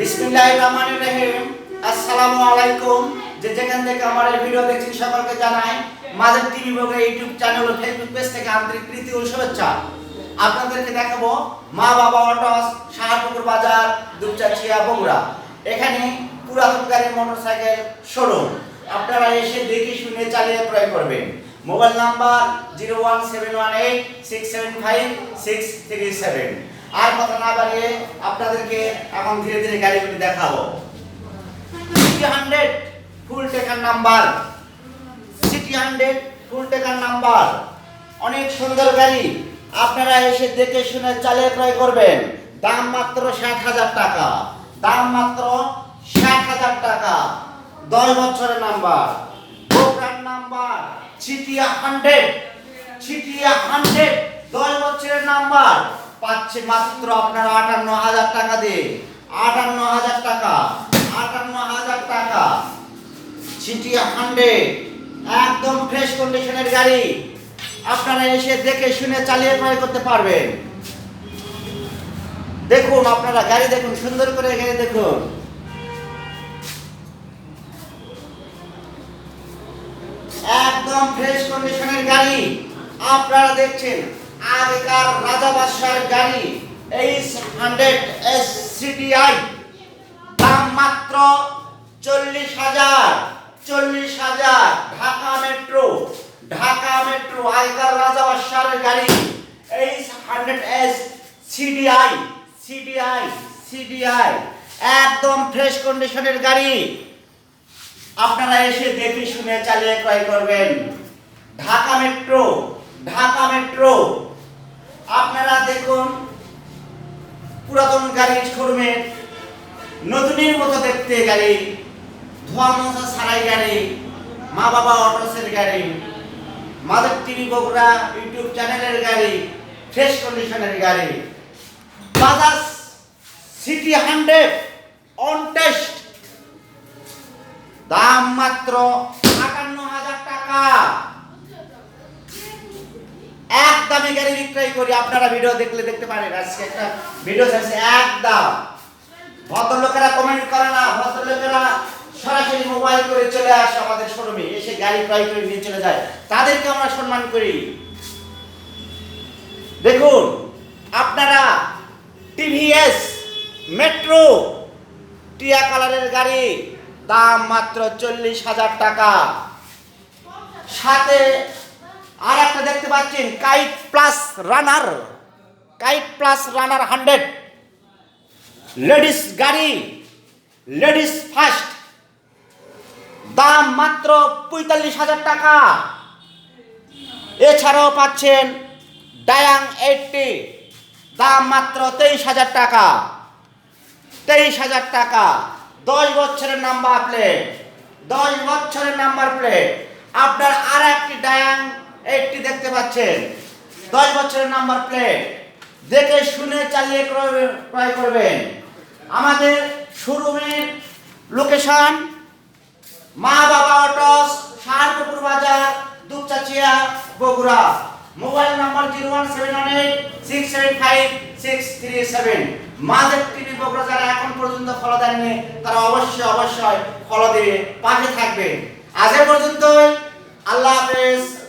বিসমিল্লাহির রহমানির রহিম। আসসালামু আলাইকুম। যে যেখান থেকে আমার এই ভিডিও দেখছেন সকলকে জানাই Mother TV Bogura YouTube channel ও ফেসবুক পেজ থেকে আন্তরিক প্রীতি ও শুভেচ্ছা। আপনাদেরকে দেখাবো মা বাবা অটোস শাহপুকুর বাজার, দুপচাচিয়া, বগুড়া। এখানে পুরাতন গাড়ি মোটরসাইকেল শোরুম। আপনারা এসে দেখে শুনে চালিয়ে ক্রয় করবেন। Mobile number zero one seven one eight six seven five six three seven. আর কথা না বাড়িয়ে আপনাদেরকে এখন ধীরে ধীরে গাড়িগুলি দেখাবো। সিটি হান্ড্রেড ফুল টেকার নাম্বার সিটি হান্ড্রেড ফুল টেকার নাম্বার অনেক সুন্দর গাড়ি। আপনারা এসে দেখে শুনে চালিয়ে ক্রয় করবেন। দাম মাত্র ষাট হাজার টাকা। দাম মাত্র ষাট হাজার টাকা। দশ বছরের নাম্বার। Program number. সিটিয়া হান্ড্রেড সিটিয়া হান্ড্রেড দশ বছরের নাম্বার। পাচ্ছে মাত্র আপনার আটান্ন হাজার টাকা দিয়ে। আটান্ন হাজার টাকা, আটান্ন হাজার টাকা। সিটিয়া হান্ড্রেড একদম ফ্রেশ কন্ডিশনের গাড়ি। আপনারা এসে দেখে শুনে চালিয়ে ক্রয় করতে পারবেন। দেখুন আপনারা গাড়ি দেখুন, সুন্দর করে গাড়ি দেখুন। একদম ফ্রেশ কন্ডিশনের গাড়ি। আপনারা দেখছেন আগেকার রাজা বাদশার গাড়ি এইচ হান্ড্রেড এস সিটিআই দাম মাত্র চল্লিশ হাজার চল্লিশ হাজার ঢাকা মেট্রো ঢাকা মেট্রো আগেকার রাজা বাদশার গাড়ি H hundred S CDI CDI CDI একদম ফ্রেশ কন্ডিশনের গাড়ি। আপনারা এসে দেখে শুনে চালিয়ে ক্রয় করবেন। Dhaka metro Dhaka metro. আপনারা দেখুন, পুরাতন গাড়ির শোরুমে, নতুনের মতো দেখতে গাড়ি, ধোয়া মোছা ছাড়াই গাড়ি মা বাবা অটোসের গাড়ি মাদার টিভি বগুড়া ইউটিউব চ্যানেলের গাড়ি, ফ্রেশ কন্ডিশনের গাড়ি। Bajaj CT hundred on test. দাম মাত্র আটান্ন হাজার টাকা। দামে গাড়ি বিক্রয় করি, আপনারা ভিডিও দেখলে দেখতে পারেন। আজকে একটা ভিডিও আছে এক দাম ভদ্রলোকেরা কমেন্ট করে না, ভদ্রলোকেরা সরাসরি মোবাইল করে চলে আসে আমাদের শোরুমে এসে গাড়ি ক্রয় করে নিয়ে চলে যায়। তাদেরকে আমরা সম্মান করি। দেখুন, আপনারা টিভিএস মেট্রো টিয়া কালারের গাড়ি, দাম মাত্র চল্লিশ হাজার টাকা। সাথে আর একটা দেখতে পাচ্ছেন kite plus runner kite plus runner hundred ladies গাড়ি লেডিস ফার্স্ট দাম মাত্র পঁয়তাল্লিশ হাজার টাকা। এছাড়াও পাচ্ছেন ডায়াং এইটটি দাম মাত্র তেইশ হাজার টাকা। তেইশ হাজার টাকা। দশ বছরের নাম্বার প্লেট দশ বছরের নাম্বার প্লেট আপনার আর একটি ডায়াং এইটটি দেখতে পাচ্ছেন। দশ বছরের নাম্বার প্লেট। দেখে শুনে চালিয়ে ক্রয়- করবেন। আমাদের শোরুমের লোকেশন মা Baba autos Shahpukur Bazar, Dupchanchia, Bogura. Mobile number zero one seven one eight six seven five six three seven. Mother TV Bogura যারা এখন পর্যন্ত ফলো দেননি, তারা অবশ্যই অবশ্যই ফলো দিয়ে পাশে থাকবে আজ পর্যন্তই। আল্লাহ হাফেজ।